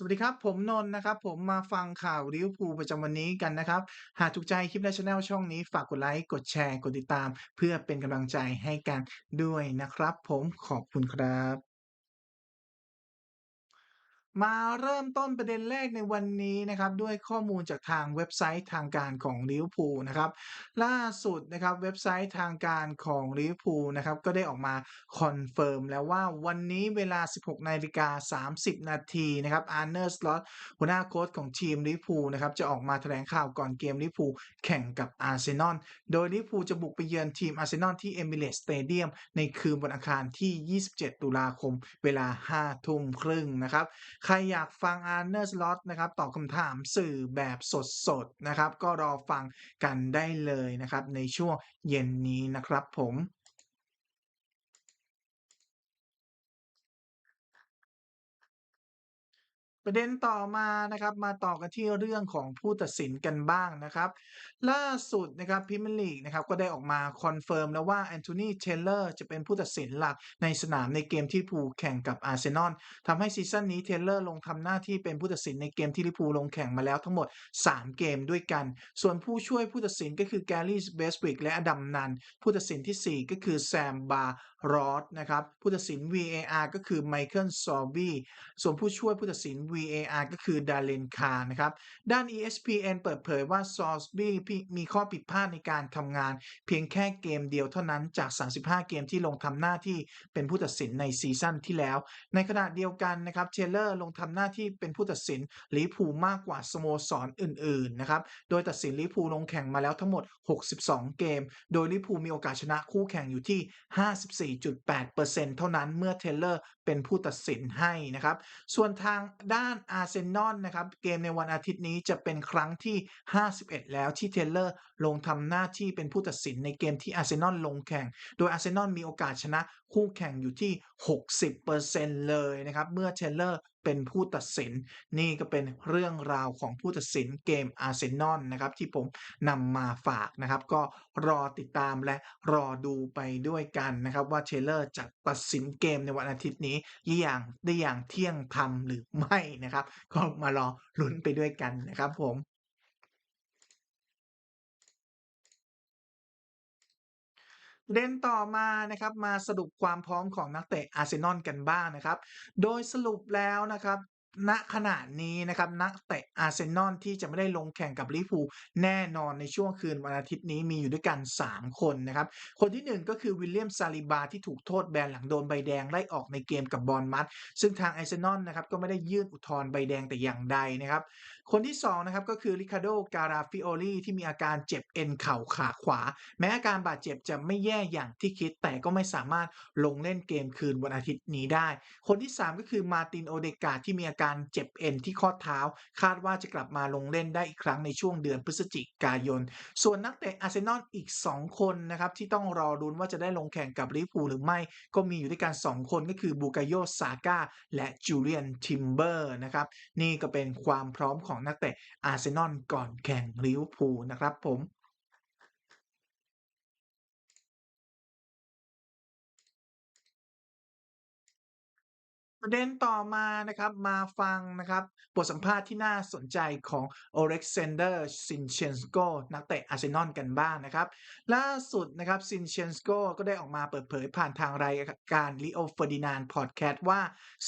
สวัสดีครับ ผมนนท์นะครับ ผมมาฟังข่าวลิเวอร์พูลประจำวันนี้กันนะครับ หากถูกใจคลิปและช anel ช่องนี้ฝากกดไลค์ กดแชร์ กดติดตาม เพื่อเป็นกำลังใจให้กันด้วยนะครับ ผมขอบคุณครับ มาเริ่มต้นประเด็นแรกในวันนี้นะครับ ด้วยข้อมูลจากทางเว็บไซต์ทางการของลิเวอร์พูลนะครับล่าสุดนะครับเว็บไซต์ทางการของลิเวอร์พูลนะครับก็ได้ออกมาคอนเฟิร์มแล้วว่าวันนี้เวลา 16นาฬิกา30 นาทีนะครับอาร์เนอร์สล็อตหัวหน้าโค้ชของทีมลิเวอร์พูลนะครับจะออกมาแถลงข่าวก่อนเกมลิเวอร์พูลแข่งกับอาร์เซนอลโดยลิเวอร์พูลจะบุกไปเยือนทีมอาร์เซนอลที่เอมิเรตสเตเดียมในคืนวันอังคารที่ 27 ตุลาคม เวลา 5 ทุ่มครึ่งนะครับใครอยากฟังอาร์เนอร์สล็อตนะครับตอบคำถามสื่อแบบสดๆนะครับก็รอฟังกันได้เลยนะครับในช่วงเย็นนี้นะครับผม ประเด็นต่อมานะครับมาต่อกันที่เรื่องของผู้ตัดสินกันบ้างนะครับ ล่าสุดนะครับพรีเมียร์ลีกนะครับก็ได้ออกมาคอนเฟิร์มแล้วว่าแอนโทนีเทเลอร์จะเป็นผู้ตัดสินหลักในสนามในเกมที่พูแข่งกับอาร์เซนอลทำให้ซีซั่นนี้เทเลอร์ลงทำหน้าที่เป็นผู้ตัดสินในเกมที่ลิพูลงแข่งมาแล้วทั้งหมด 3 เกมด้วยกัน ส่วนผู้ช่วยผู้ตัดสินก็คือแกรี่เบสวิกและอดัมนันผู้ตัดสินทีสี่4 ก็คือแซมบารอสนะครับผู้ตัดสิน VAR ก็คือไมเคิลซอร์บีส่วนผู้ช่วยผู้ตัดสิน VAR ก็คือดาเลนคาร์นะครับ ด้าน ESPN เปิดเผยว่าซอร์บีมีข้อผิดพลาดในการทำงาน เพียงแค่เกมเดียวเท่านั้นจาก 35 เกมที่ลงทำหน้าที่เป็นผู้ตัดสินในซีซั่นที่แล้ว ในขณะเดียวกันนะครับเทเลอร์ลงทำหน้าที่เป็นผู้ตัดสินลิพูมากกว่าสโมสรอื่นๆนะครับ โดยตัดสินลิพูลงแข่งมาแล้วทั้งหมด 62 เกม โดยลิพูมีโอกาสชนะคู่แข่งอยู่ที่ 54.8%เท่านั้นเมื่อเทเลอร์ เป็นผู้ตัดสินให้นะครับ ส่วนทางด้านอาร์เซนอลนะครับ เกมในวันอาทิตย์นี้จะเป็นครั้งที่ 51 แล้วที่เทเลอร์ลงทำหน้าที่เป็นผู้ตัดสินในเกมที่อาร์เซนอลลงแข่ง โดยอาร์เซนอลมีโอกาสชนะคู่แข่งอยู่ที่ 60%เลยนะครับ เมื่อเทเลอร์เป็นผู้ตัดสิน นี่ก็เป็นเรื่องราวของผู้ตัดสินเกมอาร์เซนอลนะครับที่ผมนำมาฝากนะครับ ก็รอติดตามและรอดูไปด้วยกันนะครับ ว่าเชลเลอร์จะตัดสินเกมในวันอาทิตย์นี้อย่างได้อย่างเที่ยงธรรมหรือไม่นะครับ ก็มารอลุ้นไปด้วยกันนะครับผม ประเด็นต่อมานะครับมาสรุปความพร้อมของนักเตะอาร์เซนอลกันบ้างนะครับ โดยสรุปแล้วนะครับ ณขณะนี้นะครับนักเตะอาร์เซนอลที่จะไม่ได้ลงแข่งกับลิเวอร์พูแน่นอนในช่วงคืนวันอาทิตย์นี้มีอยู่ด้วยกัน 3 คนนะครับ คนที่ 1 ก็คือวิลเลียมซาลิบาที่ถูกโทษแบนหลังโดนใบแดงไล่ออกในเกมกับบอลมัดซึ่งทางอาร์เซนอลนะครับก็ไม่ได้ยื่นอุทธรณ์ใบแดงแต่อย่างใดนะครับ คนที่2นะครับก็คือริคาโดการาฟิโอลีที่มีอาการเจ็บเอ็นเข่าขาขวา แม้อาการบาดเจ็บจะไม่แย่อย่างที่คิดแต่ก็ไม่สามารถลงเล่นเกมคืนวันอาทิตย์นี้ได้ คนที่ 3 ก็คือมาตินโอเดกาที่มีอาการเจ็บเอ็นที่ข้อเท้า คาดว่าจะกลับมาลงเล่นได้อีกครั้งในช่วงเดือนพฤศจิกายน ส่วนนักเตะอาร์เซนอลอีก 2 คนนะครับที่ต้องรอรุ้นว่าจะได้ลงแข่งกับลิเวอร์พูลหรือไม่ ก็มีอยู่ด้วยกัน 2 คนก็คือบูกาโยซาก้าและจูเลียนทิมเบอร์นะครับนี่ก็เป็นความพร้อมของนักเตะอาร์เซนอลก่อนแข่งลิเวอร์พูลนะครับผม ประเด็นต่อมานะครับมาฟังนะครับบทสัมภาษณ์ที่น่าสนใจของโอเล็กซานเดอร์ซินเชนสโกนักเตะอาร์เซนอลกันบ้างนะครับ ล่าสุดนะครับซินเชนสโกก็ได้ออกมาเปิดเผยผ่านทางรายการลิโอเฟอร์ดินานพอดแคสต์ว่า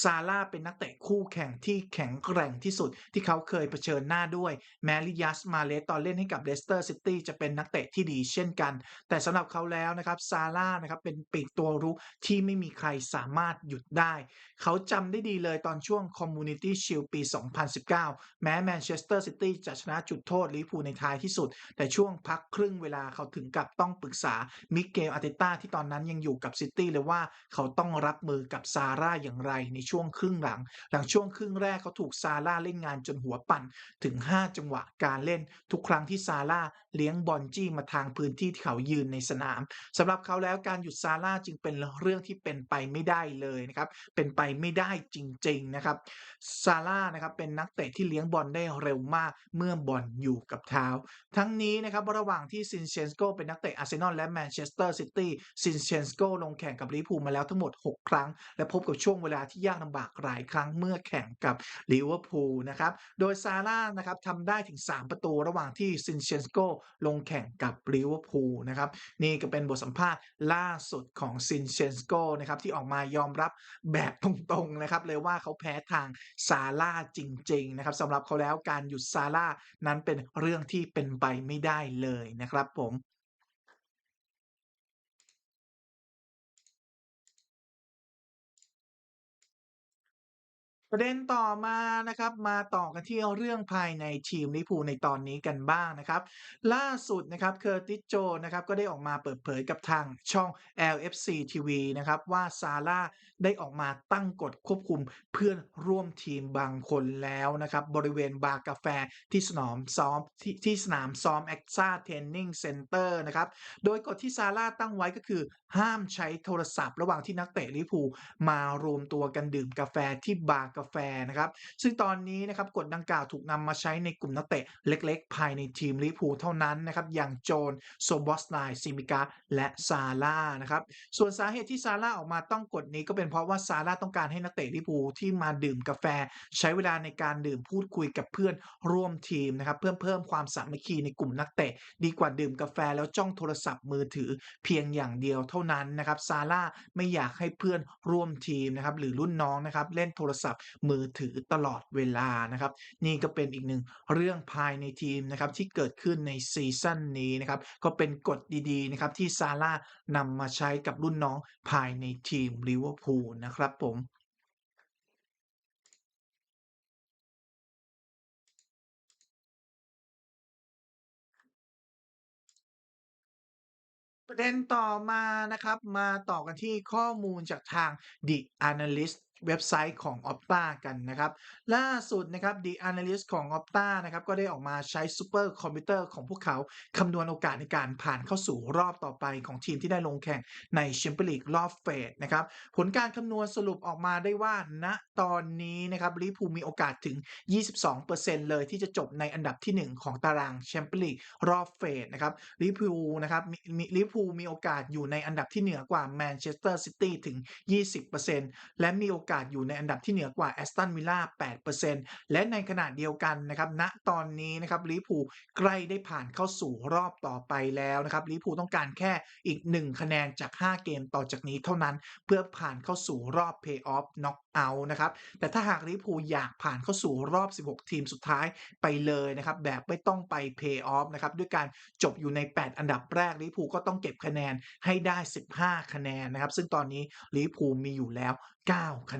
ซาร่าเป็นนักเตะคู่แข่งที่แข็งแกร่งที่สุดที่เขาเคยเผชิญหน้าด้วย แม้ลิยัสมาเลสตอนเล่นให้กับเลสเตอร์ซิตี้จะเป็นนักเตะที่ดีเช่นกัน แต่สำหรับเขาแล้วนะครับซาร่านะครับเป็นปีกตัวรุกที่ไม่มีใครสามารถหยุดได้เขาจำได้ดีเลยตอนช่วง Community Shield ปี 2019 แม้แมนเชสเตอร์ซิตี้จะชนะจุดโทษลิเวอร์พูในท้ายที่สุด แต่ช่วงพักครึ่งเวลาเขาถึงกับต้องปรึกษามิเกลอาร์เตต้าที่ตอนนั้นยังอยู่กับซิตี้เลยว่าเขาต้องรับมือกับซาร่าอย่างไรในช่วงครึ่งหลัง หลังช่วงครึ่งแรกเขาถูกซาร่าเล่นงานจนหัวปั่นถึง 5 จังหวะการเล่น ทุกครั้งที่ซาร่าเลี้ยงบอลจี้มาทางพื้นที่ที่เขายืนในสนามสำหรับเขาแล้วการหยุดซาร่าจึงเป็นเรื่องที่เป็นไปไม่ได้เลยนะครับเป็นไปไม่ได้จริง ๆ นะครับซาร่านะครับเป็นนักเตะที่เลี้ยงบอลได้เร็วมากเมื่อบอลอยู่กับเท้า ทั้งนี้นะครับระหว่างที่ซินเชนโกเป็นนักเตะอาร์เซนอลและแมนเชสเตอร์ซิตี้ซินเชนโกลงแข่งกับลิเวอร์พูลมาแล้วทั้งหมด 6 ครั้ง และพบกับช่วงเวลาที่ยากลำบากหลายครั้งเมื่อแข่งกับลิเวอร์พูลนะครับโดยซาร่านะครับทำได้ถึง 3 ประตูระหว่างที่ซินเชนโกลงแข่งกับลิเวอร์พูลนะครับนี่ก็เป็นบทสัมภาษณ์ล่าสุดของซินเชนโกนะครับที่ออกมายอมรับแบบตรงๆนะครับเลยว่าเขาแพ้ทางซาร่าจริงๆนะครับสำหรับเขาแล้วการหยุดซาร่านั้นเป็นเรื่องที่เป็นไปไม่ได้เลยนะครับผม ประเด็นต่อมานะครับมาต่อกันที่เรื่องภายในทีมลิพูในตอนนี้กันบ้างนะครับ ล่าสุดนะครับเคอร์ติสโจนะครับก็ได้ออกมาเปิดเผยกับทางช่อง LFC TV นะครับว่าซาร่าได้ออกมาตั้งกฎควบคุมเพื่อนร่วมทีมบางคนแล้วนะครับบริเวณบาร์กาแฟที่สนามซ้อมทที่สนามซ้อม a อ a Training Center นะครับโดยกฎที่ซาร่าตั้งไว้ก็คือ ห้ามใช้โทรศัพท์ ระหว่างที่นักเตะลิพูมารวมตัวกันดื่มกาแฟที่บาร์กาแฟนะครับ ซึ่งตอนนี้นะครับกฎดังกล่าวถูกนำมาใช้ในกลุ่มนักเตะเล็กๆ ภายในทีมลิพูเท่านั้นนะครับ อย่างโจนโซบอสไนซิมิกาและซาร่านะครับ ส่วนสาเหตุที่ซาร่าออกมาต้องกฎนี้ก็เป็นเพราะว่าซาร่าต้องการให้นักเตะลิพูที่มาดื่มกาแฟ ใช้เวลาในการดื่มพูดคุยกับเพื่อนร่วมทีมนะครับ เพื่อเพิ่มความสามัคคีในกลุ่มนักเตะ ดีกว่าดื่มกาแฟแล้วจ้องโทรศัพท์มือถือเพียงอย่างเดียวเท่านั้นนะครับซาร่าไม่อยากให้เพื่อนร่วมทีมนะครับหรือรุ่นน้องนะครับเล่นโทรศัพท์มือถือตลอดเวลานะครับ นี่ก็เป็นอีกหนึ่งเรื่องภายในทีมนะครับที่เกิดขึ้นในซีซั่นนี้นะครับก็เป็นกฎดีๆนะครับที่ซาร่านำมาใช้กับรุ่นน้องภายในทีมลิเวอร์พูลนะครับผมประเด็นต่อมานะครับ มาต่อกันที่ข้อมูลจากทาง The Analyst เว็บไซต์ของ Opta กันนะครับล่าสุดนะครับ The Analyst ของ Opta นะครับก็ได้ออกมาใช้ซูเปอร์คอมพิวเตอร์ของพวกเขาคำนวณโอกาสในการผ่านเข้าสู่รอบต่อไปของทีมที่ได้ลงแข่งในแชมเปี้ยนลีกรอบเฟสนะครับผลการคำนวณสรุปออกมาได้ว่าณตอนนี้นะครับลิเวอร์พูลมีโอกาสถึง 22%เลยที่จะจบในอันดับที่ 1 ของตารางแชมเปี้ยนลีกรอบเฟสนะครับลิเวอร์พูลนะครับมีมีลิเวอร์พูลมีโอกาสอยู่ในอันดับที่เหนือกว่าแมนเชสเตอร์ซิตี้ถึง 20%และมีโอกาสอยู่ในอันดับที่เหนือกว่าแอสตันวิลล่า8%และในขณะเดียวกันนะครับณตอนนี้นะครับลิเวอร์พูลใกล้ได้ผ่านเข้าสู่รอบต่อไปแล้วนะครับลิเวอร์พูลต้องการแค่อีก 1 คะแนนจาก 5 เกมต่อจากนี้เท่านั้นเพื่อผ่านเข้าสู่รอบเพย์ออฟน็อกเอาท์นะครับแต่ถ้าหากลิเวอร์พูลอยากผ่านเข้าสู่รอบ 16 ทีมสุดท้ายไปเลยนะครับแบบไม่ต้องไปเพย์ออฟนะครับด้วยการจบอยู่ใน 8 อันดับแรกลิเวอร์พูลก็ต้องเก็บคะแนนให้ได้ 15 คะแนนนะครับซึ่งตอนนี้ลิเวอร์พูลมีอยู่แล้ว 9 คะ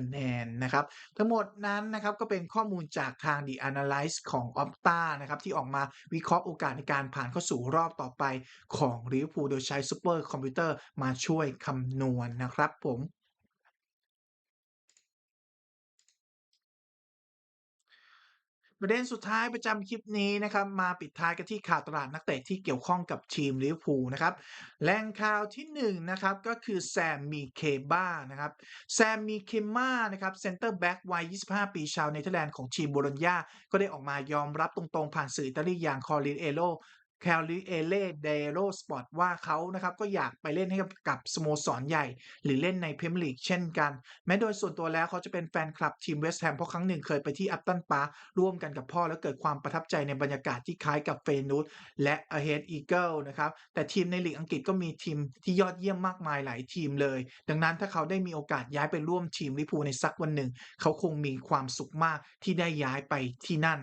แนนนะครับ ทั้งหมดนั้นนะครับก็เป็นข้อมูลจากทาง The Analyst ของ Opta นะครับที่ออกมาวิเคราะห์โอกาสในการผ่านเข้าสู่รอบต่อไปของลิเวอร์พูลโดยใช้ซูเปอร์คอมพิวเตอร์มาช่วยคำนวณนะครับผม ประเด็นสุดท้ายประจำคลิปนี้นะครับมาปิดท้ายกันที่ข่าวตลาดนักเตะที่เกี่ยวข้องกับทีมลิเวอร์พูลนะครับแหล่งข่าวที่1นะครับก็คือแซมมีเคบ้านะครับแซมมีเคม่านะครับเซนเตอร์แบ็กวัย 25 ปีชาวเนเธอร์แลนด์ของทีมโบโลญญาก็ได้ออกมายอมรับตรงๆ ผ่านสื่ออิตาลีอย่างคอริเอโล แคลริเอเล่เดโรสปอร์ตว่าเขานะครับก็อยากไปเล่นให้กับสโมสรใหญ่ หรือเล่นในพรีเมียร์ลีกเช่นกัน แม้โดยส่วนตัวแล้วเขาจะเป็นแฟนคลับทีมเวสต์แฮมเพราะครั้งหนึ่งเคยไปที่อัปตันปาร์คร่วมกันกับพ่อแล้วเกิดความประทับใจในบรรยากาศที่คล้ายกับเฟนูสและอเฮดอีเกิลนะครับแต่ทีมในลีกอังกฤษก็มีทีมที่ยอดเยี่ยมมากมายหลายทีมเลย ดังนั้นถ้าเขาได้มีโอกาสย้ายไปร่วมทีมลิพูในสักวันหนึ่ง เขาคงมีความสุขมากที่ได้ย้ายไปที่นั่น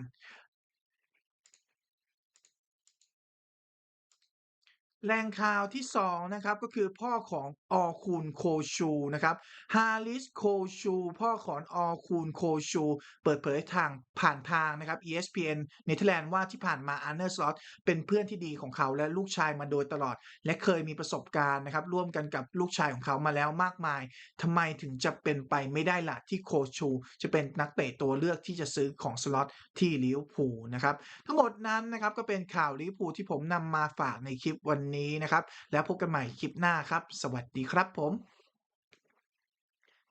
แหล่งข่าวที่2นะครับก็คือพ่อของออคูนโคชูนะครับฮาริสโคชูพ่อของออคูนโคชู เปิดเผยทางผ่านทางนะครับ ESPN เนเธอร์แลนด์ว่าที่ผ่านมาอาร์เนอร์สลอตเป็นเพื่อนที่ดีของเขาและลูกชายมาโดยตลอด และเคยมีประสบการณ์นะครับร่วมกันกับลูกชายของเขามาแล้วมากมายทำไมถึงจะเป็นไปไม่ได้ล่ะที่โคชู จะเป็นนักเตะตัวเลือกที่จะซื้อของสล็อตที่ลิเวอร์พูลนะครับทั้งหมดนั้นนะครับก็เป็นข่าวลิเวอร์พูลที่ผมนำมาฝากในคลิปวันนี้นะครับ แล้วพบกันใหม่คลิปหน้าครับ สวัสดีครับผม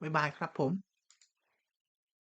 บ๊ายบายครับผม